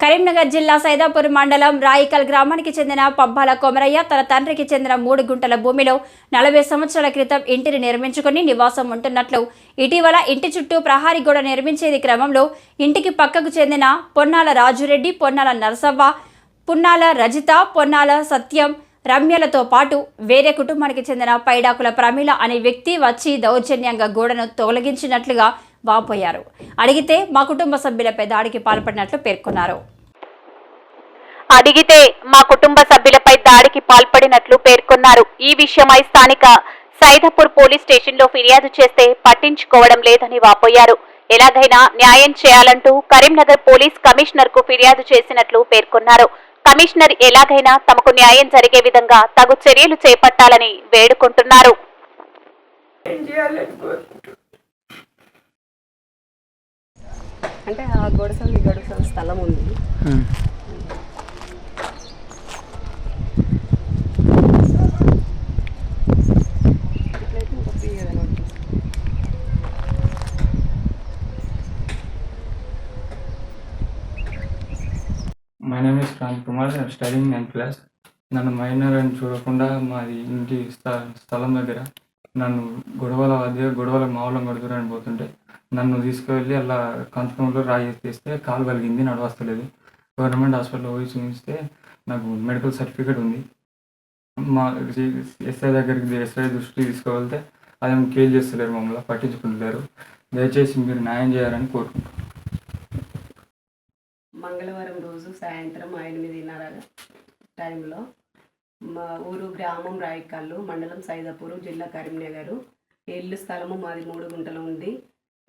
కరీంనగర్ జిల్లా సైదాపూర్ మండలం రాయికల్ గ్రామానికి చెందిన పబ్బాల కొమరయ్య తన తండ్రికి చెందిన మూడు గుంటల భూమిలో నలభై సంవత్సరాల క్రితం ఇంటిని నిర్మించుకుని నివాసం ఉంటున్నట్లు. ఇటీవల ఇంటి చుట్టూ ప్రహారీ గోడ నిర్మించేది క్రమంలో ఇంటికి పక్కకు చెందిన పొన్నాల రాజురెడ్డి పొన్నాల నరసవ్వ పున్నాల రజిత పొన్నాల సత్యం రమ్యలతో పాటు వేరే కుటుంబానికి చెందిన పైడాకుల ప్రమీల అనే వ్యక్తి వచ్చి దౌర్జన్యంగా గోడను తొలగించినట్లుగా వాపోయారు. అడిగితే మా కుటుంబ సభ్యులపై దాడికి పాల్పడినట్లు పేర్కొన్నారు. అడిగితే మా కుటుంబ సభ్యులపై దాడికి పాల్పడినట్లు పేర్కొన్నారు. ఈ విషయమై స్థానిక సైదపూర్ పోలీస్ స్టేషన్లో ఫిర్యాదు చేస్తే పట్టించుకోవడం లేదని వాపోయారు. ఎలాగైనా న్యాయం చేయాలంటూ కరీంనగర్ పోలీస్ కమిషనర్కు ఫిర్యాదు చేసినట్లు పేర్కొన్నారు. కమిషనర్ ఎలాగైనా తమకు న్యాయం జరిగే విధంగా తగు చర్యలు చేపట్టాలని వేడుకుంటున్నారు. అంటే ఆ గొడసలు ఈ గొడసలు స్థలం ఉంది. ఇట్లయితే ఇంకా ఫ్రీ ఏదైనా ఉంటుంది. My name is Kranth Kumar studying ninth class నన్ను మైనర్ అని చూడకుండా మాది ఇంటి స్థ- స్థలం దగ్గర నన్ను గొడవల మధ్య గొడవల మావులం కొడుతురని పోతుంటే నన్ను తీసుకువెళ్ళి అలా కంచంలో రాయి తీస్తే కాలు కలిగింది నడవస్తలేదు గవర్నమెంట్ హాస్పిటల్లో పోయి చూపిస్తే నాకు మెడికల్ సర్టిఫికేట్ ఉంది. మా ఎస్ఐ దగ్గరికి ఎస్ఐ దృష్టి తీసుకువెళ్తే అదేం కేర్ చేస్తలేరు మమ్మల్ని పట్టించుకుంటలేరు. దయచేసి మీరు న్యాయం చేయాలని కోరుకుంటున్నాను మంగళవారం రోజు సాయంత్రం ఎనిమిదిన్నర టైంలో మా ఊరు గ్రామం రాయికల్లు మండలం సైదాపూరు జిల్లా కరీంనగర్. ఇల్లు స్థలము మాది మూడు గుంటలు ఉంది.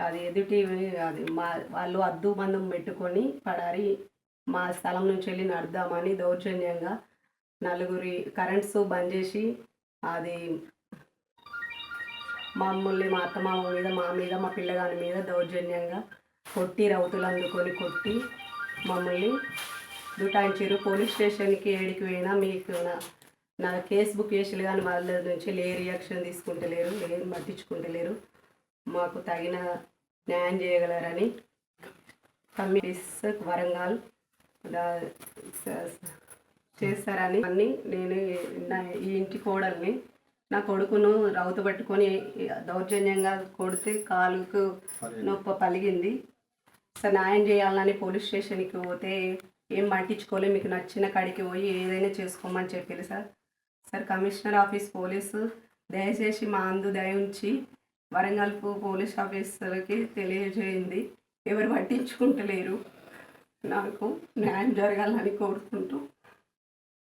అది ఎదుటి అది మా వాళ్ళు అద్దు బంధం పెట్టుకొని పడారి మా స్థలం నుంచి వెళ్ళి నడుద్దామని దౌర్జన్యంగా నలుగురి కరెంట్స్ బంద్ చేసి అది మమ్మల్ని మా అత్త మామ మీద మా మీద మా పిల్లగాని మీద దౌర్జన్యంగా కొట్టి రౌతులు అందుకొని కొట్టి మమ్మల్ని దుటాయించారు పోలీస్ స్టేషన్కి ఏడికి పోయినా మీకు నా నా కేసు బుక్ చేసి కానీ వాళ్ళ నుంచి ఏ రియాక్షన్ తీసుకుంటలేరు ఏం పట్టించుకుంటలేరు. మాకు తగిన న్యాయం చేయగలరని కమిటీస్ వరంగల్ చేస్తారని అన్ని నేను నా ఈ ఇంటి కోడల్ని నా కొడుకును రౌతు పట్టుకొని దౌర్జన్యంగా కొడితే కాలుకు నొప్పి పలిగింది. సార్ న్యాయం చేయాలని పోలీస్ స్టేషన్కి పోతే ఏం పట్టించుకోలే మీకు నచ్చిన కాడికి పోయి ఏదైనా చేసుకోమని చెప్పారు sir. Sir commissioner office police దయచేసి మా అందు దయ ఉంచి వరంగల్ పోలీస్ ఆఫీసర్కి తెలియజేయండి. ఎవరు పట్టించుకుంటలేరు. నాకు న్యాయం జరగాలని కోరుకుంటూ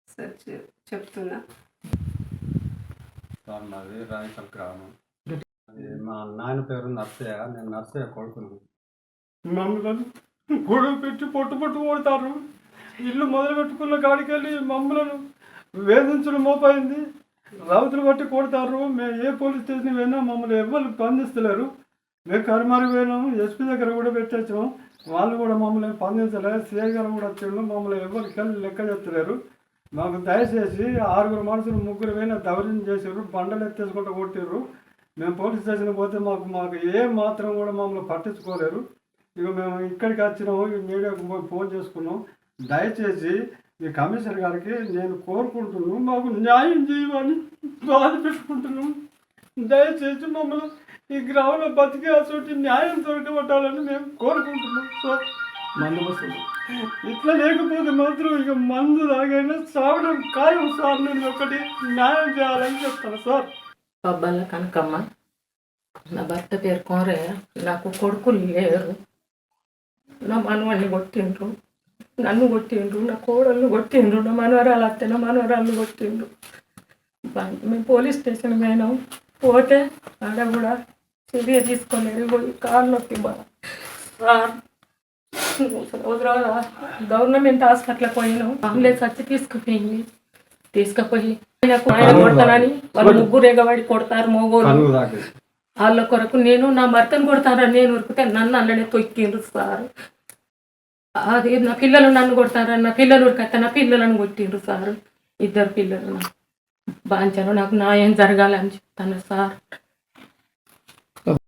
సార్ చెప్తున్నా. సార్ మాది రాయకల్ గ్రామం. మా నాయన పేరు నర్సయ్య. నేను నర్సయ్య కొడుకును మమ్మల్ని గొడవ పెట్టి పొట్టు పొట్టు కొడతారు. ఇల్లు మొదలు పెట్టుకున్న కాడికి వెళ్ళి మమ్మల్ని వేధించడం మోపైంది. రావతులు బట్టి కొడతారు. మేము ఏ పోలీస్ స్టేషన్ పోయినా మమ్మల్ని ఎవ్వరు స్పందిస్తలేరు. మేము కరిమారి పోయినాము ఎస్పీ దగ్గర కూడా పెట్టేసాము వాళ్ళు కూడా మమ్మల్ని స్పందించలేదు. సిఐ గారు కూడా వచ్చారు మమ్మల్ని ఎవరికి వెళ్ళి లెక్క చేస్తలేరు మాకు దయచేసి ఆరుగురు మనుషులు ముగ్గురు పోయినా దౌర్జన్యం చేసారు బండలు ఎత్తేసుకుంటూ కొట్టిర్రు. మేము పోలీస్ స్టేషన్ పోతే మాకు మాకు ఏ మాత్రం కూడా మమ్మల్ని పట్టించుకోలేరు. ఇక మేము ఇక్కడికి వచ్చినాము మీడియాకు పోయి ఫోన్ చేసుకున్నాం. దయచేసి ఈ కమిషనర్ గారికి నేను కోరుకుంటున్నాను. మాకు న్యాయం చేయమని బాధ పెట్టుకుంటున్నాను దయచేసి మమ్మల్ని ఈ గ్రామంలో బతికే అటువంటి న్యాయం దొరకబట్టాలని మేము కోరుకుంటున్నాం సార్. మందు వస్తుంది ఇట్లా లేకపోతే మాత్రం ఇక మందు తాగైనా చావడం ఖాయం సార్. నేను ఒకటి న్యాయం చేయాలని చెప్తాను సార్. పబ్బాల కనకమ్మ నా భర్త పేరు కోరయ్య నాకు కొడుకులు లేరు. నా మనవాడిని కొట్టిండ్రు. నన్ను కొట్టిండ్రు నా కోడళ్ళు కొట్టిండ్రు నా మనవరాలు అత్తే నా మనవరాళ్ళు కొట్టిండ్రు. మేము పోలీస్ స్టేషన్ పోయినాం. పోతే ఆడ కూడా చర్య తీసుకొని పోయి కాళ్ళు నొప్పి బా సార్ గవర్నమెంట్ హాస్పిటల్కి పోయినాం. అంబులెన్స్ వచ్చి తీసుకుపోయింది. తీసుకుపోయి కొడతానని వాళ్ళు ముగ్గురు ఎగబడి కొడతారు మోగోలు వాళ్ళ కొరకు నేను నా భర్తను కొడతారని నేను ఉరికితే నన్ను అలానే తొక్కిండ్రు సార్. అది నా పిల్లలు నన్ను కొడతారు నా పిల్లలు ఉరికత్త నా పిల్లలను కొట్టిండ్రు సార్. ఇద్దరు పిల్లలు బాంచాను నాకు న్యాయం జరగాలని చెప్తాను సార్.